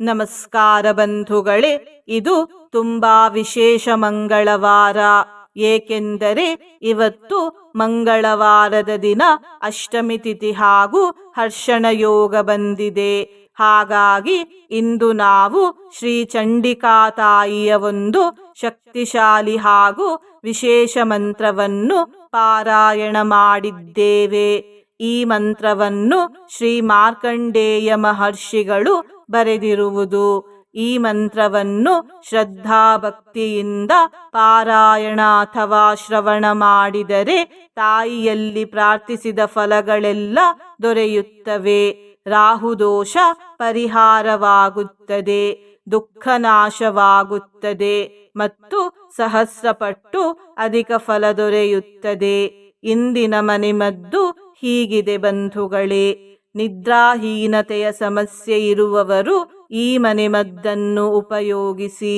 ನಮಸ್ಕಾರ ಬಂಧುಗಳೇ, ಇದು ತುಂಬಾ ವಿಶೇಷ ಮಂಗಳವಾರ. ಏಕೆಂದರೆ ಇವತ್ತು ಮಂಗಳವಾರದ ದಿನ ಅಷ್ಟಮಿ ತಿಥಿ ಹಾಗೂ ಹರ್ಷಣ ಯೋಗ ಬಂದಿದೆ. ಹಾಗಾಗಿ ಇಂದು ನಾವು ಶ್ರೀ ಚಂಡಿಕಾ ತಾಯಿಯ ಒಂದು ಶಕ್ತಿಶಾಲಿ ಹಾಗೂ ವಿಶೇಷ ಮಂತ್ರವನ್ನು ಪಾರಾಯಣ ಮಾಡಿದ್ದೇವೆ. ಈ ಮಂತ್ರವನ್ನು ಶ್ರೀ ಮಾರ್ಕಂಡೇಯ ಮಹರ್ಷಿಗಳು ಬರೆದಿರುವುದು. ಈ ಮಂತ್ರವನ್ನು ಶ್ರದ್ಧಾಭಕ್ತಿಯಿಂದ ಪಾರಾಯಣ ಅಥವಾ ಶ್ರವಣ ಮಾಡಿದರೆ ತಾಯಿಯಲ್ಲಿ ಪ್ರಾರ್ಥಿಸಿದ ಫಲಗಳೆಲ್ಲ ದೊರೆಯುತ್ತವೆ. ರಾಹುದೋಷ ಪರಿಹಾರವಾಗುತ್ತದೆ, ದುಃಖ ನಾಶವಾಗುತ್ತದೆ ಮತ್ತು ಸಹಸ್ರಪಟ್ಟು ಅಧಿಕ ಫಲ ದೊರೆಯುತ್ತದೆ. ಇಂದಿನ ಮನೆಮದ್ದು ಹೀಗಿದೆ ಬಂಧುಗಳೇ. ನಿದ್ರಾಹೀನತೆಯ ಸಮಸ್ಯೆ ಇರುವವರು ಈ ಮನೆಮದ್ದನ್ನು ಉಪಯೋಗಿಸಿ,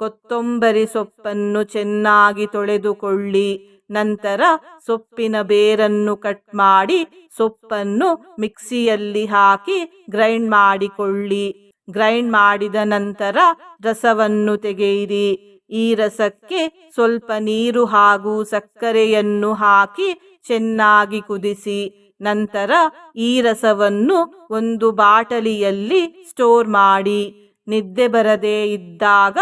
ಕೊತ್ತಂಬರಿ ಸೊಪ್ಪನ್ನು ಚೆನ್ನಾಗಿ ತೊಳೆದುಕೊಳ್ಳಿ, ನಂತರ ಸೊಪ್ಪಿನ ಬೇರನ್ನು ಕಟ್ ಮಾಡಿ, ಸೊಪ್ಪನ್ನು ಮಿಕ್ಸಿಯಲ್ಲಿ ಹಾಕಿ ಗ್ರೈಂಡ್ ಮಾಡಿಕೊಳ್ಳಿ. ಗ್ರೈಂಡ್ ಮಾಡಿದ ನಂತರ ರಸವನ್ನು ತೆಗೆಯಿರಿ. ಈ ರಸಕ್ಕೆ ಸ್ವಲ್ಪ ನೀರು ಹಾಗೂ ಸಕ್ಕರೆಯನ್ನು ಹಾಕಿ ಚೆನ್ನಾಗಿ ಕುದಿಸಿ. ನಂತರ ಈ ರಸವನ್ನು ಒಂದು ಬಾಟಲಿಯಲ್ಲಿ ಸ್ಟೋರ್ ಮಾಡಿ ನಿದ್ದೆ ಬರದೇ ಇದ್ದಾಗ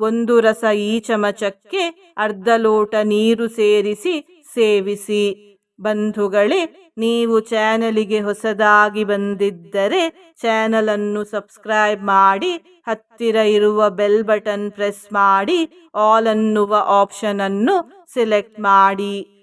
ಒಂದು ರಸ ಈ ಚಮಚಕ್ಕೆ ಅರ್ಧ ಲೋಟ ನೀರು ಸೇರಿಸಿ ಸೇವಿಸಿ. ಬಂಧುಗಳೇ, ನೀವು ಚಾನಲಿಗೆ ಹೊಸದಾಗಿ ಬಂದಿದ್ದರೆ ಚಾನಲ್ ಅನ್ನು ಸಬ್ಸ್ಕ್ರೈಬ್ ಮಾಡಿ, ಹತ್ತಿರ ಇರುವ ಬೆಲ್ ಬಟನ್ ಪ್ರೆಸ್ ಮಾಡಿ ಆಲ್ ಅನ್ನುವ ಆಪ್ಷನ್ ಅನ್ನು ಸೆಲೆಕ್ಟ್ ಮಾಡಿ.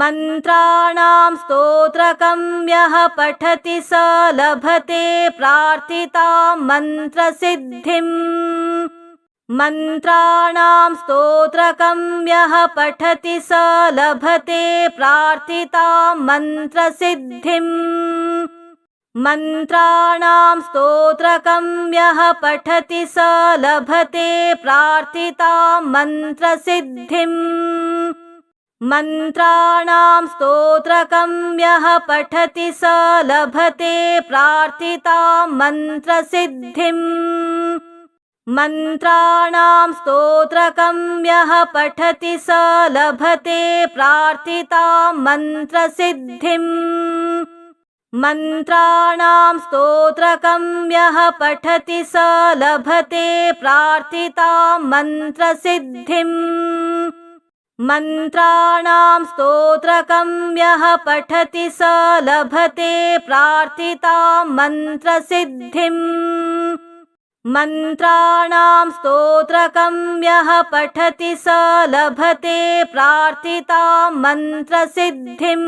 मन्त्राणां स्तोत्रकं यः पठति स लभते प्रार्थितां मन्त्रसिद्धिम् मन्त्राणां स्तोत्रकं यः पठति स लभते प्रार्थितां मन्त्रसिद्धिम् मन्त्राणां स्तोत्रकं यः पठति स लभते प्रार्थितां मन्त्रसिद्धिम् मन्त्राणां स्तोत्रकं यः पठति स लभते प्रार्थितां मन्त्रसिद्धिम् मन्त्राणां स्तोत्रकं यः पठति स लभते प्रार्थितां मन्त्रसिद्धिम् मन्त्राणां स्तोत्रकं यः पठति स लभते प्रार्थितां मन्त्रसिद्धिम् मन्त्राणां स्तोत्रकं यः पठति स लभते प्रार्थितां मन्त्रसिद्धिम्। मन्त्राणां स्तोत्रकं यः पठति स लभते प्रार्थितां मन्त्रसिद्धिम्।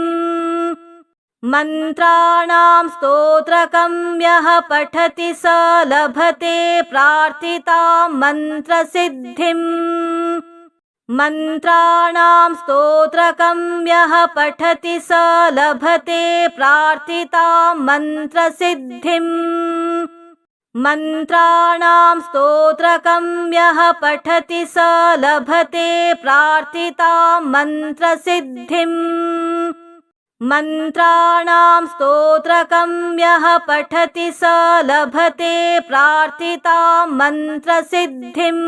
मन्त्राणां स्तोत्रकं यः पठति स लभते प्रार्थितां मन्त्रसिद्धिम् मन्त्राणां स्तोत्रकं यः पठति स लभते प्रार्थितां मन्त्रसिद्धिम्। मन्त्राणां स्तोत्रकं यः पठति स लभते प्रार्थितां मन्त्रसिद्धिम्। मन्त्राणां स्तोत्रकं यः पठति स लभते प्रार्थितां मन्त्रसिद्धिम्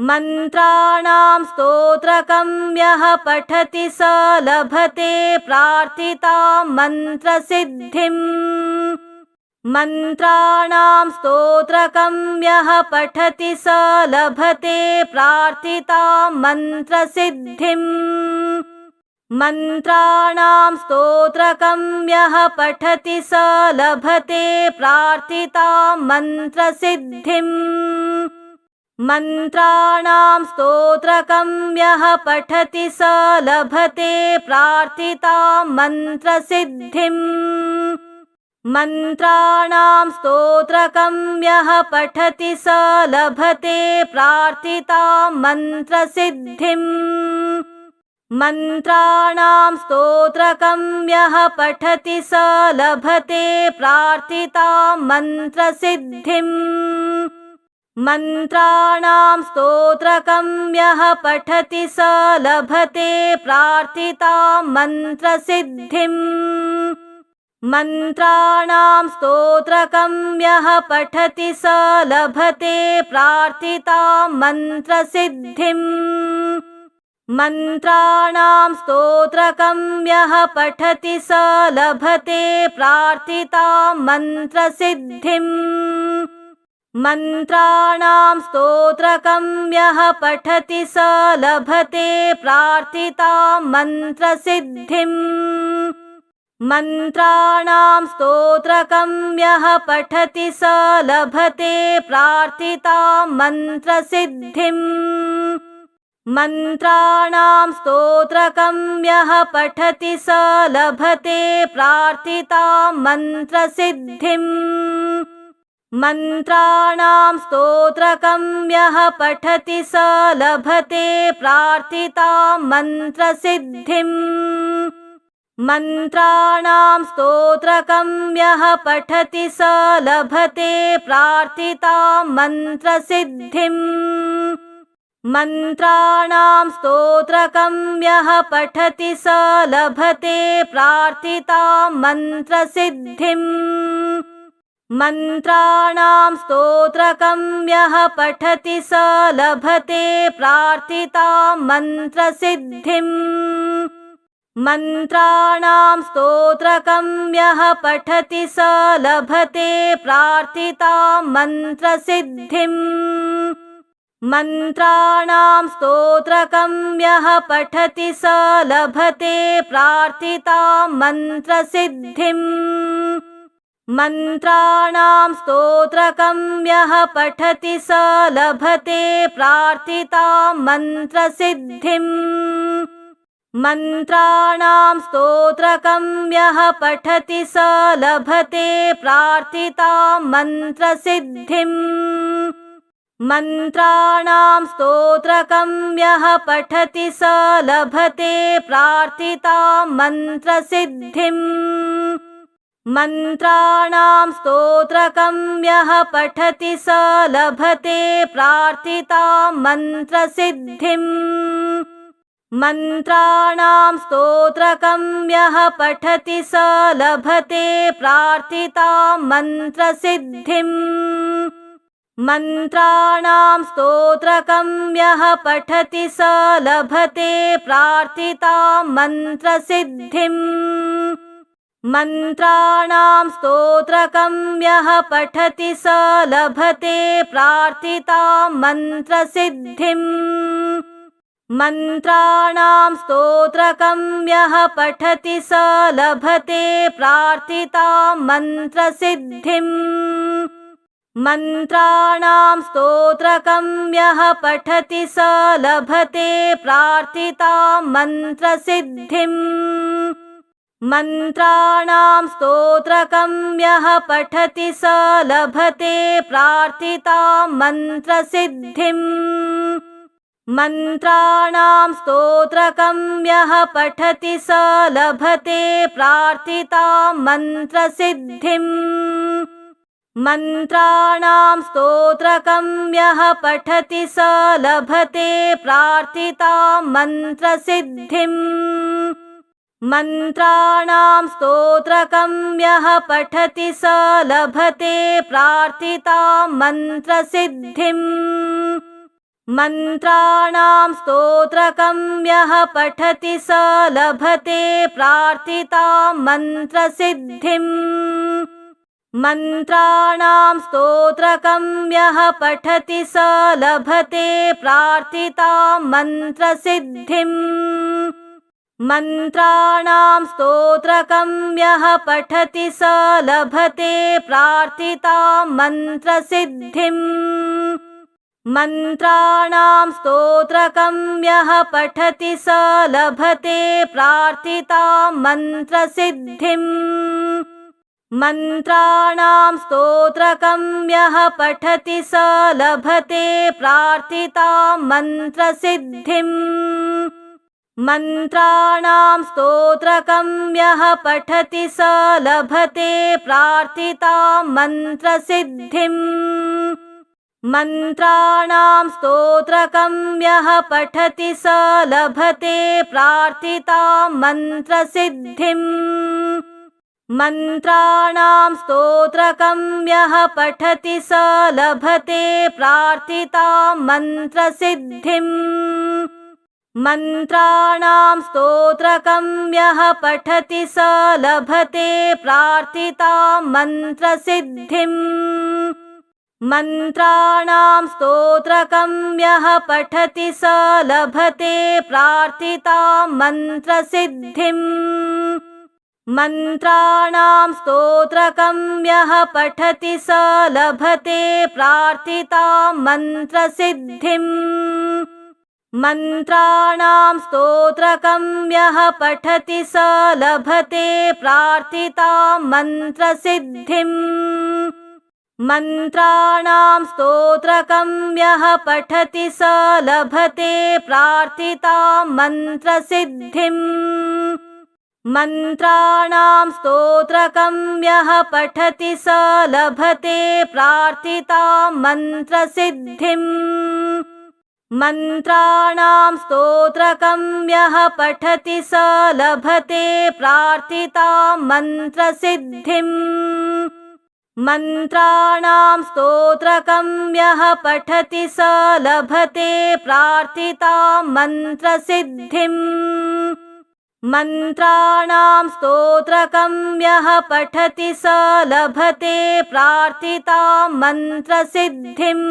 मन्त्राणां स्तोत्रकं यः पठति स लभते प्रार्थितां मन्त्रसिद्धिम्। मन्त्राणां स्तोत्रकं यः पठति स लभते प्रार्थितां मन्त्रसिद्धिम्। मन्त्राणां स्तोत्रकं यः पठति स लभते प्रार्थितां मन्त्रसिद्धिम् मन्त्राणां स्तोत्रकं यः पठति स लभते प्रार्थितां मन्त्रसिद्धिम्। मन्त्राणां स्तोत्रकं यः पठति स लभते प्रार्थितां मन्त्रसिद्धिम्। मन्त्राणां स्तोत्रकं यः पठति स लभते प्रार्थितां मन्त्रसिद्धिम् मन्त्राणां स्तोत्रकं यः पठति स लभते प्रार्थितां मन्त्रसिद्धिम्। मन्त्राणां स्तोत्रकं यः पठति स लभते प्रार्थितां मन्त्रसिद्धिम्। मन्त्राणां स्तोत्रकं यः पठति स लभते प्रार्थितां मन्त्रसिद्धिम् मन्त्राणां स्तोत्रकं यः पठति स लभते प्रार्थितां मन्त्रसिद्धिम् मन्त्राणां स्तोत्रकं यः पठति स लभते प्रार्थितां मन्त्रसिद्धिम् मन्त्राणां स्तोत्रकं यः पठति स लभते प्रार्थितां मन्त्रसिद्धिम् मन्त्राणां स्तोत्रकं यः पठति स लभते प्रार्थितां मन्त्रसिद्धिम् मन्त्राणां स्तोत्रकं यः पठति स लभते प्रार्थितां मन्त्रसिद्धिम् मन्त्राणां स्तोत्रकं यः पठति स लभते प्रार्थितां मन्त्रसिद्धिम् मन्त्राणां स्तोत्रकं यः पठति स लभते प्रार्थितां मन्त्रसिद्धिम्। मन्त्राणां स्तोत्रकं यः पठति स लभते प्रार्थितां मन्त्रसिद्धिम्। मन्त्राणां स्तोत्रकं यः पठति स लभते प्रार्थितां मन्त्रसिद्धिम् मन्त्राणां स्तोत्रकं यः पठति स लभते प्रार्थितां मन्त्रसिद्धिम्। मन्त्राणां स्तोत्रकं यः पठति स लभते प्रार्थितां मन्त्रसिद्धिम्। मन्त्राणां स्तोत्रकं यः पठति स लभते प्रार्थितां मन्त्रसिद्धिम् मन्त्राणां स्तोत्रकं यः पठति स लभते प्रार्थितां मन्त्रसिद्धिम् मन्त्राणां स्तोत्रकं यः पठति स लभते प्रार्थितां मन्त्रसिद्धिम् मन्त्राणां स्तोत्रकं यः पठति स लभते प्रार्थितां मन्त्रसिद्धिम् मन्त्राणां स्तोत्रकं यः पठति स लभते प्रार्थितां मन्त्रसिद्धिम् मन्त्राणां स्तोत्रकं यः पठति स लभते प्रार्थितां मन्त्रसिद्धिम् मन्त्राणां स्तोत्रकं यः पठति स लभते प्रार्थितां मन्त्रसिद्धिम् मन्त्राणां स्तोत्रकं यः पठति स लभते प्रार्थितां मन्त्रसिद्धिम् मन्त्राणां स्तोत्रकं यः पठति स लभते प्रार्थितां मन्त्रसिद्धिम् मन्त्राणां स्तोत्रकं यः पठति स लभते प्रार्थितां मन्त्रसिद्धिम् मन्त्राणां स्तोत्रकं यः पठति स लभते प्रार्थितां मन्त्रसिद्धिम्। मन्त्राणां स्तोत्रकं यः पठति स लभते प्रार्थितां मन्त्रसिद्धिम्। मन्त्राणां स्तोत्रकं यः पठति स लभते प्रार्थितां मन्त्रसिद्धिम् मन्त्राणां स्तोत्रकं यः पठति स लभते प्रार्थितां मन्त्रसिद्धिम्। मन्त्राणां स्तोत्रकं यः पठति स लभते प्रार्थितां मन्त्रसिद्धिम्। मन्त्राणां स्तोत्रकं यः पठति स लभते प्रार्थितां मन्त्रसिद्धिम् मन्त्राणां स्तोत्रकं यः पठति स लभते प्रार्थितां मन्त्रसिद्धिम्। मन्त्राणां स्तोत्रकं यः पठति स लभते प्रार्थितां मन्त्रसिद्धिम्। मन्त्राणां स्तोत्रकं यः पठति स लभते प्रार्थितां मन्त्रसिद्धिम् मन्त्राणां स्तोत्रकं यः पठति स लभते प्रार्थितां मन्त्रसिद्धिम् मन्त्राणां स्तोत्रकं यः पठति स लभते प्रार्थितां मन्त्रसिद्धिम् मन्त्राणां स्तोत्रकं यः पठति स लभते प्रार्थितां मन्त्रसिद्धिम् मन्त्राणां स्तोत्रकं यः पठति स लभते प्रार्थितां मन्त्रसिद्धिम्। मन्त्राणां स्तोत्रकं यः पठति स लभते प्रार्थितां मन्त्रसिद्धिम्। मन्त्राणां स्तोत्रकं यः पठति स लभते प्रार्थितां मन्त्रसिद्धिम् मन्त्राणां स्तोत्रकं यः पठति स लभते प्रार्थितां मन्त्रसिद्धिम्। मन्त्राणां स्तोत्रकं यः पठति स लभते प्रार्थितां मन्त्रसिद्धिम्। मन्त्राणां स्तोत्रकं यः पठति स लभते प्रार्थितां मन्त्रसिद्धिम्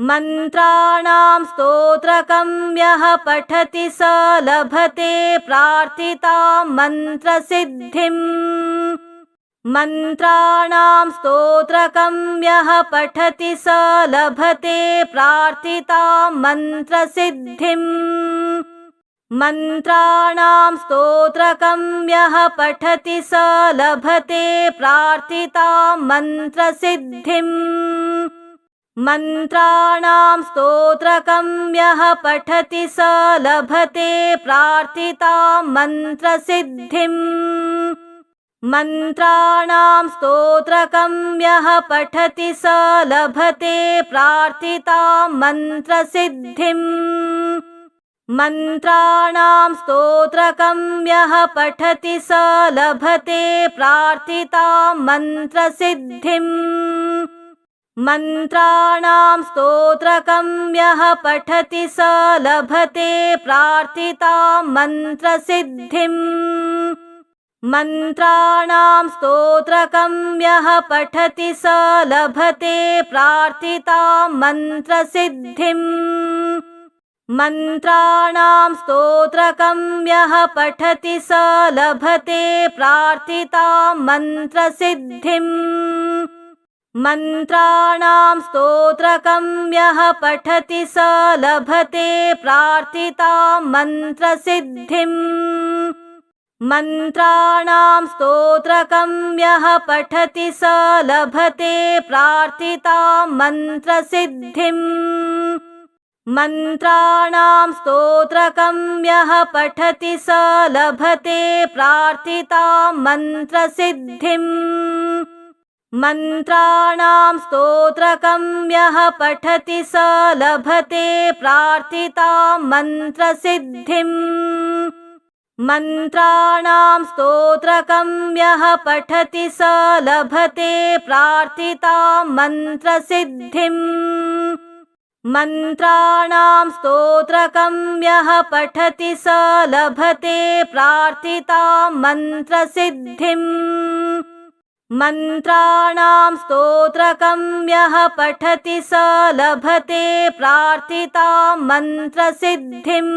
मन्त्राणां स्तोत्रकं यः पठति स लभते प्रार्थितां मन्त्रसिद्धिम्। मन्त्राणां स्तोत्रकं यः पठति स लभते प्रार्थितां मन्त्रसिद्धिम्। मन्त्राणां स्तोत्रकं यः पठति स लभते प्रार्थितां मन्त्रसिद्धिम् मन्त्राणां स्तोत्रकं यः पठति स लभते प्रार्थितां मन्त्रसिद्धिम्। मन्त्राणां स्तोत्रकं यः पठति स लभते प्रार्थितां मन्त्रसिद्धिम्। मन्त्राणां स्तोत्रकं यः पठति स लभते प्रार्थितां मन्त्रसिद्धिम् मन्त्राणां स्तोत्रकं यः पठति स लभते प्रार्थितां मन्त्रसिद्धिम्। मन्त्राणां स्तोत्रकं यः पठति स लभते प्रार्थितां मन्त्रसिद्धिम्। मन्त्राणां स्तोत्रकं यः पठति स लभते प्रार्थितां मन्त्रसिद्धिम् मन्त्राणां स्तोत्रकं यः पठति स लभते प्रार्थितां मन्त्रसिद्धिम् मन्त्राणां स्तोत्रकं यः पठति स लभते प्रार्थितां मन्त्रसिद्धिम् मन्त्राणां स्तोत्रकं यः पठति स लभते प्रार्थितां मन्त्रसिद्धिम् मन्त्राणां स्तोत्रकं यः पठति स लभते प्रार्थितां मन्त्रसिद्धिम् मन्त्राणां स्तोत्रकं यः पठति स लभते प्रार्थितां मन्त्रसिद्धिम् मन्त्राणां स्तोत्रकं यः पठति स लभते प्रार्थितां मन्त्रसिद्धिम् मन्त्राणां स्तोत्रकं यः पठति स लभते प्रार्थितां मन्त्रसिद्धिम्।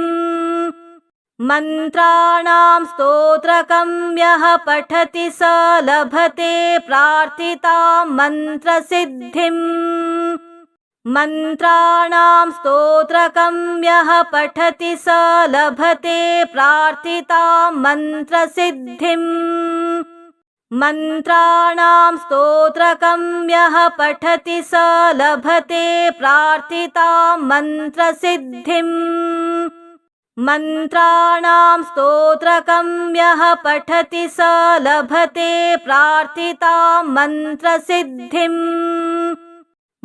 मन्त्राणां स्तोत्रकं यः पठति स लभते प्रार्थितां मन्त्रसिद्धिम्। मन्त्राणां स्तोत्रकं यः पठति स लभते प्रार्थितां मन्त्रसिद्धिम् मन्त्राणां स्तोत्रकं यः पठति स लभते प्रार्थितां मन्त्रसिद्धिम्। मन्त्राणां स्तोत्रकं यः पठति स लभते प्रार्थितां मन्त्रसिद्धिम्।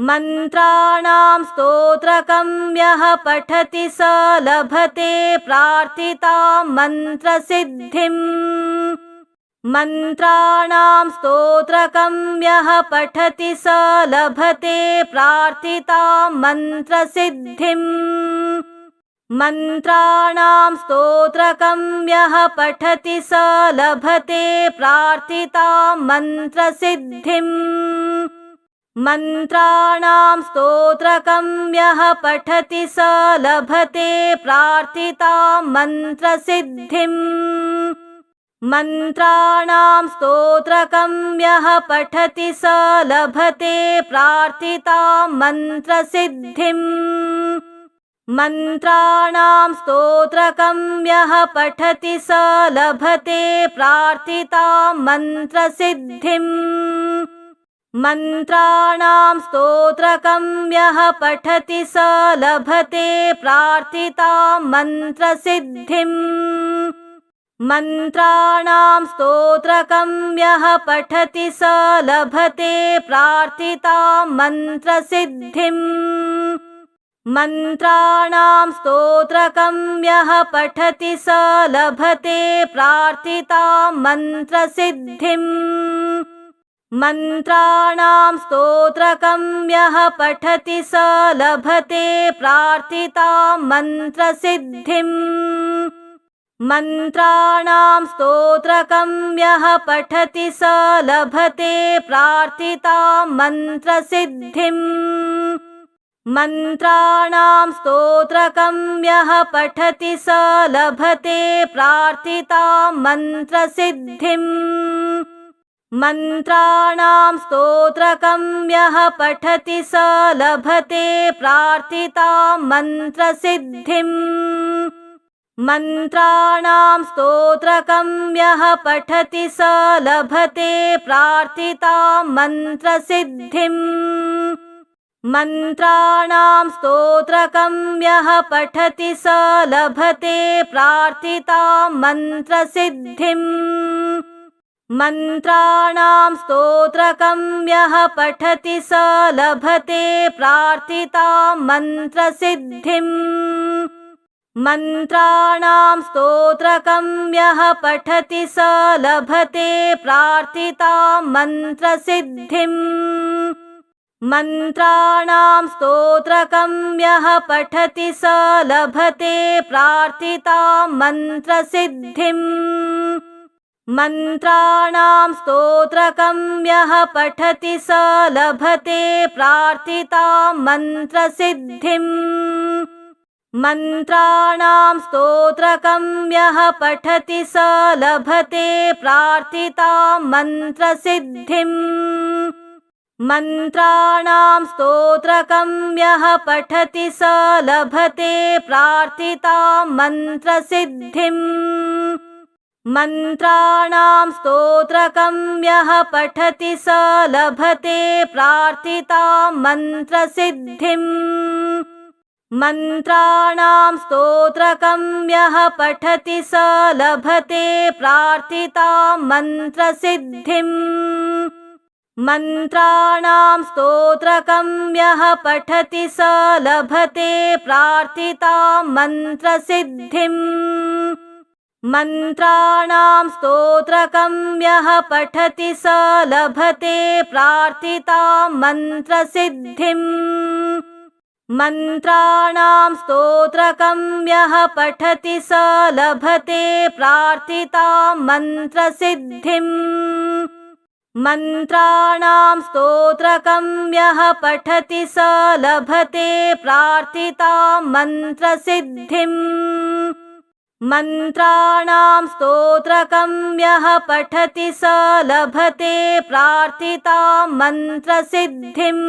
मन्त्राणां स्तोत्रकं यः पठति स लभते प्रार्थितां मन्त्रसिद्धिम् मन्त्राणां स्तोत्रकं यः पठति स लभते प्रार्थितां मन्त्रसिद्धिम् मन्त्राणां स्तोत्रकं यः पठति स लभते प्रार्थितां मन्त्रसिद्धिम् मन्त्राणां स्तोत्रकं यः पठति स लभते प्रार्थितां मन्त्रसिद्धिम् मन्त्राणां स्तोत्रकं यः पठति स लभते प्रार्थितां मन्त्रसिद्धिम् मन्त्राणां स्तोत्रकं यः पठति स लभते प्रार्थितां मन्त्रसिद्धिम् मन्त्राणां स्तोत्रकं यः पठति स लभते प्रार्थितां मन्त्रसिद्धिम् मन्त्राणां स्तोत्रकं यः पठति स लभते प्रार्थितां मन्त्रसिद्धिम्। मन्त्राणां स्तोत्रकं यः पठति स लभते प्रार्थितां मन्त्रसिद्धिम्। मन्त्राणां स्तोत्रकं यः पठति स लभते प्रार्थितां मन्त्रसिद्धिम् मन्त्राणां स्तोत्रकं यः पठति स लभते प्रार्थितां मन्त्रसिद्धिम्। मन्त्राणां स्तोत्रकं यः पठति स लभते प्रार्थितां मन्त्रसिद्धिम्। मन्त्राणां स्तोत्रकं यः पठति स लभते प्रार्थितां मन्त्रसिद्धिम्। मन्त्राणां स्तोत्रकं यः पठति स लभते प्रार्थितां मन्त्रसिद्धिम्। मन्त्राणां स्तोत्रकं यः पठति स लभते प्रार्थितां मन्त्रसिद्धिम्। मन्त्राणां स्तोत्रकं यः पठति स लभते प्रार्थितां मन्त्रसिद्धिम् मन्त्राणां स्तोत्रकं यः पठति स लभते प्रार्थितां मन्त्रसिद्धिम्। मन्त्राणां स्तोत्रकं यः पठति स लभते प्रार्थितां मन्त्रसिद्धिम्। मन्त्राणां स्तोत्रकं यः पठति स लभते प्रार्थितां मन्त्रसिद्धिम् मन्त्राणां स्तोत्रकं यः पठति स लभते प्रार्थितां मन्त्रसिद्धिम् मन्त्राणां स्तोत्रकं यः पठति स लभते प्रार्थितां मन्त्रसिद्धिम् मन्त्राणां स्तोत्रकं यः पठति स लभते प्रार्थितां मन्त्रसिद्धिम् मन्त्राणां स्तोत्रकं यः पठति स लभते प्रार्थितां मन्त्रसिद्धिम्। मन्त्राणां स्तोत्रकं यः पठति स लभते प्रार्थितां मन्त्रसिद्धिम्। मन्त्राणां स्तोत्रकं यः पठति स लभते प्रार्थितां मन्त्रसिद्धिम् मन्त्राणां स्तोत्रकं यः पठति स लभते प्रार्थितां मन्त्रसिद्धिम्। मन्त्राणां स्तोत्रकं यः पठति स लभते प्रार्थितां मन्त्रसिद्धिम्। मन्त्राणां स्तोत्रकं यः पठति स लभते प्रार्थितां मन्त्रसिद्धिम्